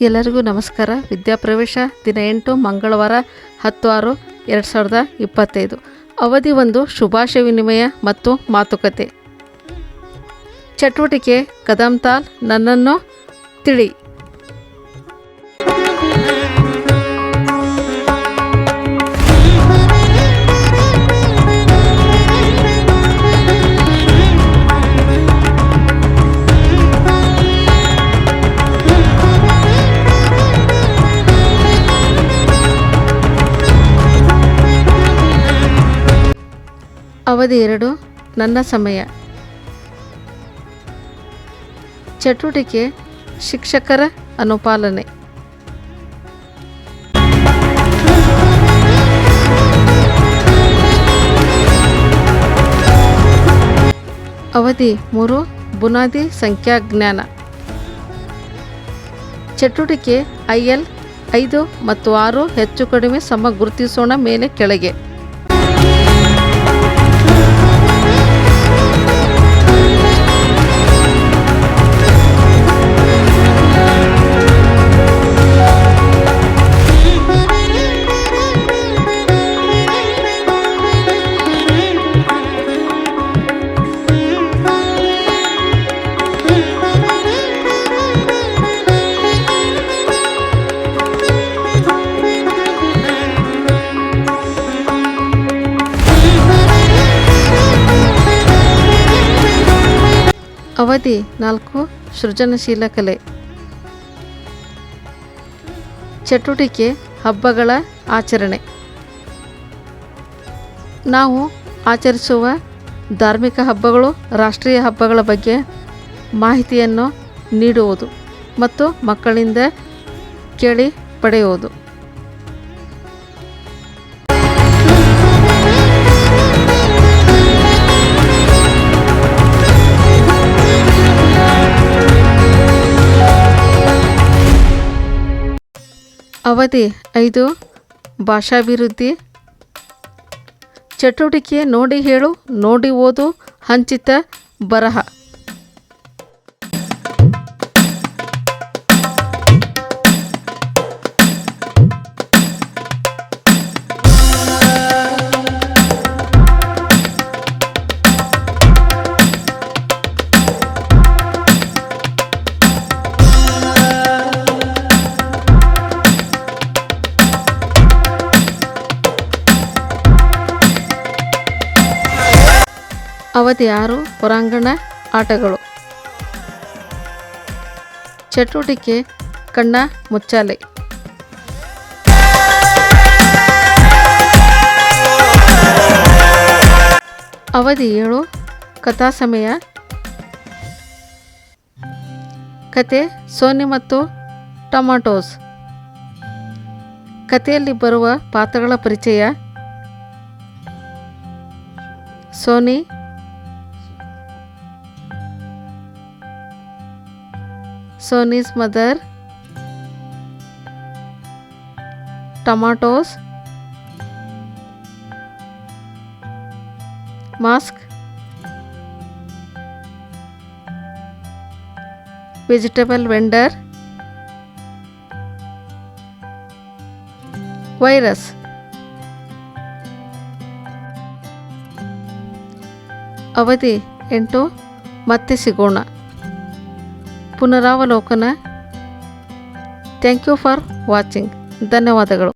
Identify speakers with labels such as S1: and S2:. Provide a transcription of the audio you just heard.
S1: ಎಲ್ಲರಿಗೂ ನಮಸ್ಕಾರ. ವಿದ್ಯಾಪ್ರವೇಶ ದಿನ ಎಂಟು, ಮಂಗಳವಾರ ಹತ್ತು ಆರು, ಎರಡು ಸಾವಿರದ ಇಪ್ಪತ್ತೈದು. ಅವಧಿ ಒಂದು, ಶುಭಾಶಯ ವಿನಿಮಯ ಮತ್ತು ಮಾತುಕತೆ. ಚಟುವಟಿಕೆ ಕದಮ್ತಾಲ್ ನನ್ನನ್ನು ತಿಳಿ. ಅವಧಿ ಎರಡು ನನ್ನ ಸಮಯ. ಚಟುವಟಿಕೆ ಶಿಕ್ಷಕರ ಅನುಪಾಲನೆ. ಅವಧಿ ಮೂರು, ಬುನಾದಿ ಸಂಖ್ಯಾಜ್ಞಾನ ಚಟುವಟಿಕೆ ಐ ಎಲ್ ಐದು ಮತ್ತು ಆರು ಹೆಚ್ಚು ಕಡಿಮೆ ಸಮ ಗುರುತಿಸೋಣ ಮೇಲೆ ಕೆಳಗೆ. ಅವಧಿ ನಾಲ್ಕು, ಸೃಜನಶೀಲ ಕಲೆ. ಚಟುವಟಿಕೆ ಹಬ್ಬಗಳ ಆಚರಣೆ. ನಾವು ಆಚರಿಸುವ ಧಾರ್ಮಿಕ ಹಬ್ಬಗಳು ರಾಷ್ಟ್ರೀಯ ಹಬ್ಬಗಳ ಬಗ್ಗೆ ಮಾಹಿತಿಯನ್ನು ನೀಡುವುದು ಮತ್ತು ಮಕ್ಕಳಿಂದ ಕೇಳಿ ಪಡೆಯುವುದು. ಅವಧಿ ಐದು. ಭಾಷಾಭಿವೃದ್ಧಿ. ಚಟುವಟಿಕೆ ನೋಡಿ ಹೇಳು ನೋಡಿ ಓದು ಹಂಚಿತ ಬರಹ. ಅವಧಿ ಆರು, ಹೊರಾಂಗಣ ಆಟಗಳು. ಚಟುವಟಿಕೆ, ಕಣ್ಣ, ಮುಚ್ಚಾಲೆ. ಅವಧಿ ಏಳು, ಕಥಾ ಸಮಯ. ಕತೆ, ಸೋನಿ ಮತ್ತು ಟೊಮಾಟೋಸ್. ಕಥೆಯಲ್ಲಿ ಬರುವ ಪಾತ್ರಗಳ ಪರಿಚಯ. Soni Sony's mother, tomatoes, mask, vegetable vendor, virus. ಅವಧಿ ಎಂಟು ಮತ್ತೆ ಸಿಗೋಣ ಪುನರಾವಲೋಕನ. ಥ್ಯಾಂಕ್ ಯು ಫಾರ್ ವಾಚಿಂಗ್ ಧನ್ಯವಾದಗಳು.